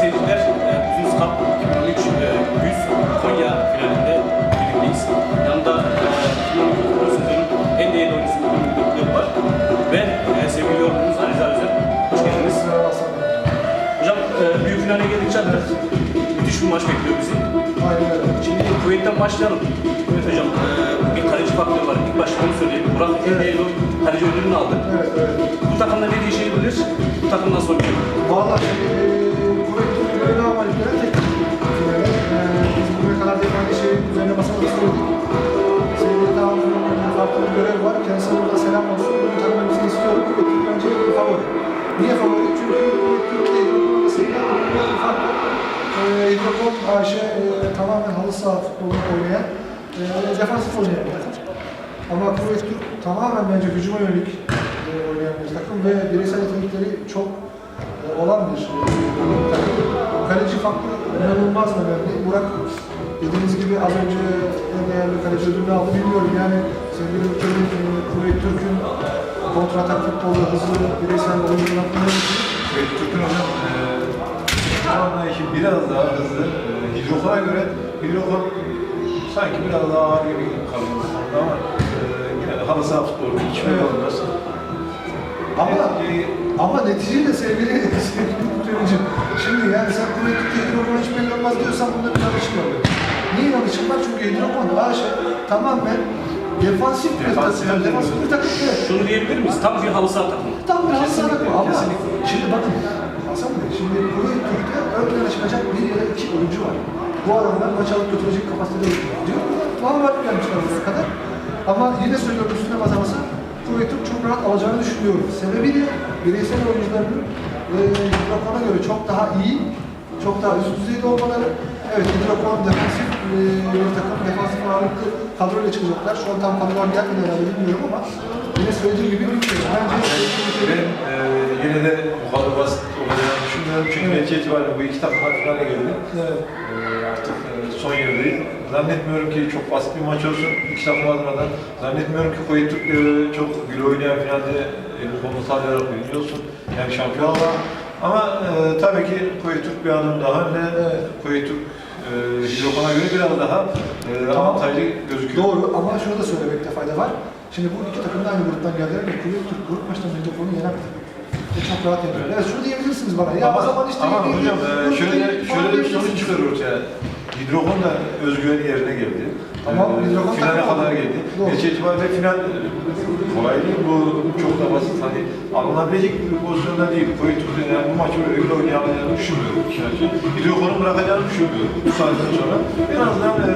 seyirciler, Business Cup 2013 e, 100 Konya finalinde birlikteyiz. Yanında e, 2012 sezonun en değerli oyuncusu Ümit Gökdük var. Ve e, sevgili yorumcumuz Aliza Özel. Hoş geldiniz. Hocam e, büyük finale geldikçe müthiş bir maç bekliyor bizi. Aynen öyle. Şimdi Kuveyt'ten başlayalım. Evet hocam, bir kaleci faktörü var. İlk başta onu söyleyeyim. Burak en değerli kaleci ödülünü aldı. Evet, evet. Bu takımda ne değişebilir? Bu takım nasıl oynayacak? Vallahi bir görev var. Kendisine burada selam olsun. Bu takımımızı istiyorum. Kuvvetli bence bir favori. Niye favori? Çünkü Türkiye Hidrokon'da bir fark var. Eee Hidrokon AŞ eee, tamamen halı saha futbolunu oynayan, eee defansif oynayan bir takım. Ama Kuvvet Türk tamamen bence hücuma yönelik e, oynayan bir takım ve bireysel yetenekleri çok e, olan bir e, takım. Kaleci faktörü inanılmaz önemli. Burak dediğiniz gibi az önce en değerli kaleci ödülünü aldı bilmiyorum. Yani sevgili e, Kuvvet Türk'ün kontratak futbolu, hızlı bireysel oyuncular Ve Türk'ün hocam e, anlayışı biraz daha hızlı. E, hidrokona göre hidrokon sanki biraz daha ağır gibi kalıyor ama e, yine de halı saha futbolu hiç belli olmaz. Ama E, ama neticeyle sevgili sevgili Mutlu'cum şimdi yani sen Kuvvet hidrokon hiç belli olmaz diyorsan bunda bir yanlışım var. Niye yanlışım var? Çünkü hidrokon AŞ tamamen defansif bir takım. Defansif bir takım. Şunu diyebilir miyiz? Tam bir halı saha takımı. Tam bir hastalık Kesinlikle, bu ama şimdi bakın Hasan Bey, şimdi Kuveyt Türk'te ön plana çıkacak bir ya da iki oyuncu var. Bu adamlar maç alıp götürecek kapasitede oyuncular. Diyor puan var gelmişler buraya kadar. Ama yine söylüyorum üstüne basa basa Kuveyt Türk çok rahat alacağını düşünüyorum. Sebebi de bireysel oyuncularının e, Hidrokon'a göre çok daha iyi, çok daha üst düzeyde olmaları. Evet Hidrokon defansif e, bir takım, defansif ağırlıklı kadroyla çıkacaklar. Şu an tam kadrolar gelmedi herhalde bilmiyorum ama yine söylediğim gibi bilmiyorum. Bence ben e, yine de bu kadar basit olacağını düşünmüyorum. Çünkü netice itibariyle bu iki takım finale geldi. Evet. E, artık e, son yerdeyiz. Zannetmiyorum ki çok basit bir maç olsun iki takım adına. Zannetmiyorum ki Kuveyt Türk e, çok gül oynayan finalde elini kolunu sallayarak oynuyorsun. Yani şampiyon olan. Ama e, tabii ki Kuveyt Türk bir adım daha önde. Evet. Kuveyt Türk e, göre biraz daha e, avantajlı gözüküyor. Doğru ama şunu da söylemekte fayda var. Şimdi bu iki takım da aynı gruptan geldiler ve Kuveyt Türk grup maçtan Hidrokon'u yenemedi. Ve çok rahat yendiler. Evet şunu diyebilirsiniz bana. Ya ama, o zaman işte ama hocam e, şöyle şöyle bir sonuç çıkar ortaya. Hidrokon da özgüveni yerine geldi. Tamam, Ee, Hidrokon finale kadar oldu. geldi. Netice itibariyle final kolay değil. Bu çok da basit. Hani alınabilecek bir pozisyonda değil. Kuveyt Türk'ün yani bu maçı öyle oynayacağını düşünmüyorum. açığı. Hidrokon'u bırakacağını düşünmüyorum bu saatten sonra. En azından e,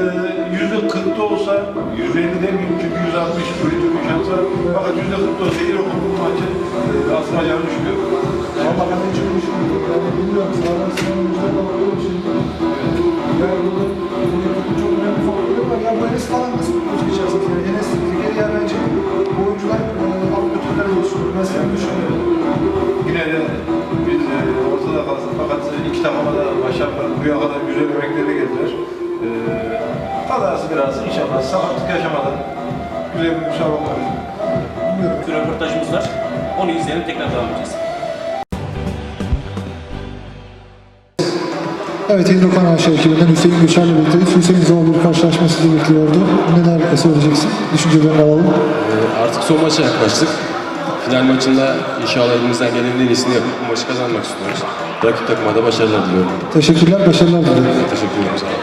yüzde kırk da olsa, yüzde elli demeyeyim çünkü yüzde altmış Kuveyt Türk'ün şansı var. Fakat yüzde kırk da olsa Hidrokon bu maçı e, asılacağını düşünüyorum. Ama buraya kadar güzel emeklere geldiler. E, kazası biraz inşallah sakatlık yaşamadan güzel bir müsabaka olur. Bilmiyorum. Bir röportajımız var. Onu izleyelim tekrar devam edeceğiz. Evet Hidrokan AŞ ekibinden Hüseyin Gülşen'le birlikteyiz. Hüseyin zor bir karşılaşma sizi bekliyordu. Neler söyleyeceksin? Düşüncelerini alalım. Ee, Artık son maça yaklaştık. Final maçında inşallah elimizden gelenin en iyisini yapıp bu maçı kazanmak istiyoruz. Rakip takıma da başarılar diliyorum. Teşekkürler, başarılar dilerim. Teşekkür ederim. Sağ olun.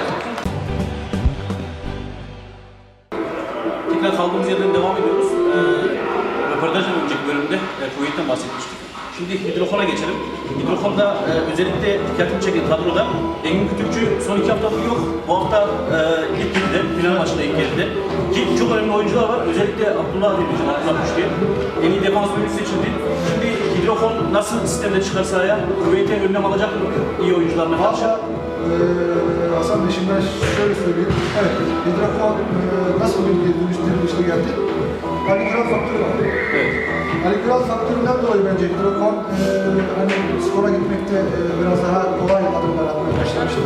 Tekrar kaldığımız yerden devam ediyoruz. Ee, röportajdan önceki bölümde e, Kuveyt'ten bahsetmiştik. Şimdi hidrofona geçelim. Hidrofonda e, özellikle dikkatimi çeken kadroda Engin Kütükçü son iki haftadır yok. Bu hafta e, ilk girdi, final maçında ilk girdi. Ki çok önemli oyuncular var. Özellikle Abdullah Demirci, Abdullah Kuşki. En iyi defans oyuncu seçildi. Şimdi hidrofon nasıl sistemde çıkar sahaya? Kuveyt'e önlem alacak mı iyi oyuncularına karşı? Eee Hasan Bey ben şöyle söyleyeyim. Evet, Hidrokon eee, nasıl bir dönüştürülmüşte geldi? Ali Kral faktörü var. Evet. Ali Kral faktöründen dolayı bence Hidrokon eee hani skora gitmekte eee, biraz daha kolay adımlar atmaya başlamıştı.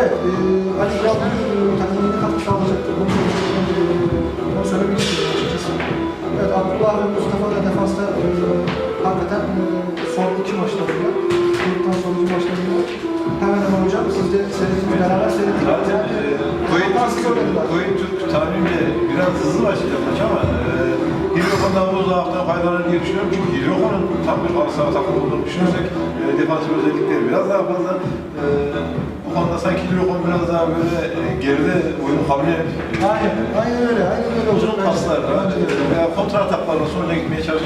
Evet, eee Ali Kral bir eee, takımın yeni katkı sağlayacaktır. Bunu, bunu söylemek istiyorum açıkçası. Evet, Abdullah ve Mustafa da defansta eee hakikaten eee, son iki gruptan sonraki maçlarında hemen önce seninle beraber seyrettik. Zaten e, Koyun Türk, Koyun Türk tarihinde biraz hızlı başlayacakmış ama e, Hilyokan'dan bu zaaftan faydalanır diye düşünüyorum. Çünkü Hilyokan'ın tam bir asla takım olduğunu düşünürsek e, defansif özellikleri biraz daha fazla e, bu konuda sanki Hilyokan biraz daha böyle e, geride oyunu kabul edip Aynen, aynen öyle, aynen öyle. Uzun paslarla e, veya kontra ataklarla sonra gitmeye çalışıyor.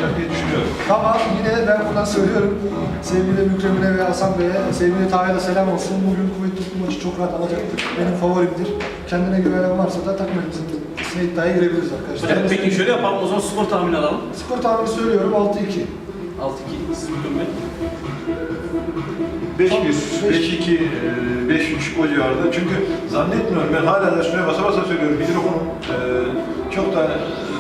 Ama yine ben buradan söylüyorum. Sevgili Mükremine ve Hasan Bey'e, sevgili Tahir'e selam olsun. Bugün Kuveyt Türk maçı çok rahat alacaktır. Benim favorimdir. Kendine güvenen varsa da takım elbisesine iddiaya girebiliriz arkadaşlar. Hocam peki şöyle yapalım, o zaman skor tahmini alalım. Skor tahmini söylüyorum 6-2. 6-2, siz. 5-1, 5-2, e, 5-3 o civarda. Çünkü zannetmiyorum ben hala da şuraya basa basa söylüyorum. Hidrokon'un e, çok da e,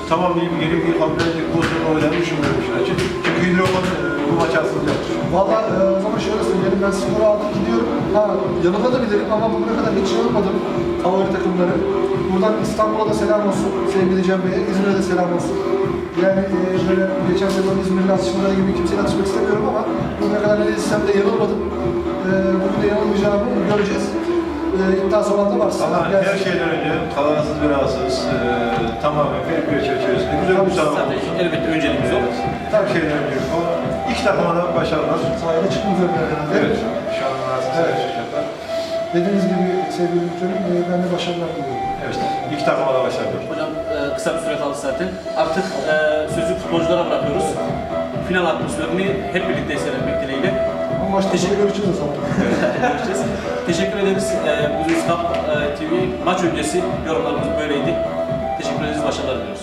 tamamlayıp geri bir kabul edecek pozisyonu oynadığını düşünmüyorum işin. Çünkü Hidrokon e, bu maçı aslında Valla e, o zaman şöyle söyleyelim ben skoru aldım gidiyorum. Ha yanılabilirim ama bugüne kadar hiç yanılmadım favori takımları. Buradan İstanbul'a da selam olsun sevgili Cem Bey'e, İzmir'e de selam olsun. Yani e, böyle geçen sezon İzmir'in atışmaları gibi kimseyle atışmak istemiyorum ama bugüne kadar ne desem de yanılmadım. E, bugün de yanılmayacağımı göreceğiz. E, iddiası olan da varsa. Ama gelsin. her şeyden önce kalansız belasız, e, tamamen fair play çerçevesinde güzel bir müsabaka olsun. elbette önceliğimiz o. Her şeyden önce o. İki takıma da başarılar. Üzere herhalde. Evet, şu an Evet. Dediğiniz gibi sevgili Mükrem, e, ben de başarılar diliyorum. Evet, iki takıma da başarılar. Hocam e, kısa bir süre kaldı zaten. Artık e, sözü futbolculara bırakıyoruz. Final atmosferini hep birlikte seyretmek dileğiyle. Bu maçta Teşekkür- görüşürüz o zaman. görüşeceğiz. Teşekkür ederiz. E, Business Cup e, TV maç öncesi yorumlarımız böyleydi. Teşekkür ederiz. Başarılar diliyoruz.